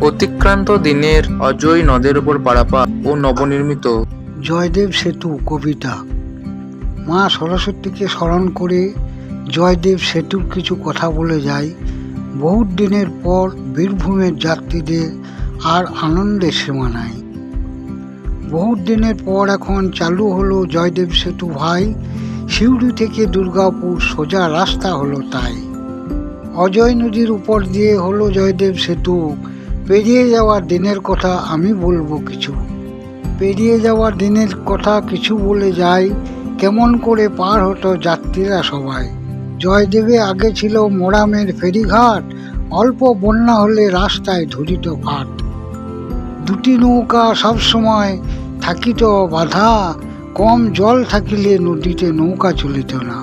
অতিক্রান্ত দিনের অজয় নদের উপর পারাপার ও নবনির্মিত। জয়দেব সেতু, কবিতা। মা সরস্বতীকে স্মরণ করে জয়দেব সেতুর কিছু কথা বলে যায়। বহু দিনের পর বীরভূমের যাত্রীদের আর আনন্দের সীমা নাই। বহু দিনের পর এখন চালু হলো জয়দেব সেতু ভাই। সিউড়ি থেকে দুর্গাপুর সোজা রাস্তা হলো তাই। অজয় নদীর উপর দিয়ে হলো জয়দেব সেতু। পেরিয়ে যাওয়ার দিনের কথা আমি বলব কিছু। পেরিয়ে যাওয়ার দিনের কথা কিছু বলে যায় কেমন করে পার হতো যাত্রীরা সবাই। জয়দেবে আগে ছিল মোরামের ফেরিঘাট, অল্প বন্যা হলে রাস্তায় ধরিত ফাট দুটি নৌকা সবসময় থাকিত বাধা, কম জল থাকিলে নদীতে নৌকা চলিত না।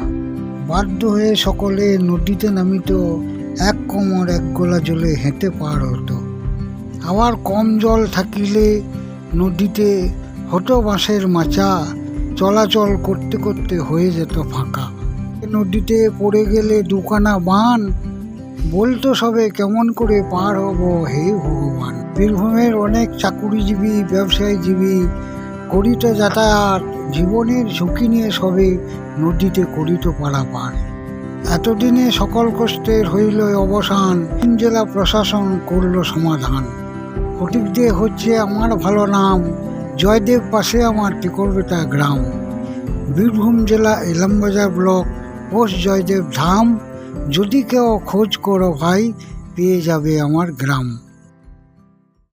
বাধ্য হয়ে সকলে নদীতে নামিত, এক কোমর এক গোলা জলে হেঁটে পার হতো। আবার কম জল থাকিলে নদীতে হতো বাঁশের মাচা চলাচল করতে করতে হয়ে যেত ফাঁকা। নদীতে পড়ে গেলে দুখানা বান, বলতো সবে কেমন করে পার হব হে ভগবান। বীরভূমের অনেক চাকুরিজীবী, ব্যবসায়ীজীবী করিত যাতায়াত, জীবনের ঝুঁকি নিয়ে সবে নদীতে করিত পারাপার। এতদিনে সকল কষ্টের হইল অবসান জেলা প্রশাসন করল সমাধান। ফটিক দিয়ে হচ্ছে আমার ভালো নাম, জয়দেব পাশে আমার টিকরবেটা গ্রাম। বীরভূম জেলা এলামবাজার ব্লক, পোস্ট জয়দেব ধাম। যদি কেউ খোঁজ করো ভাই, পেয়ে যাবে আমার গ্রাম।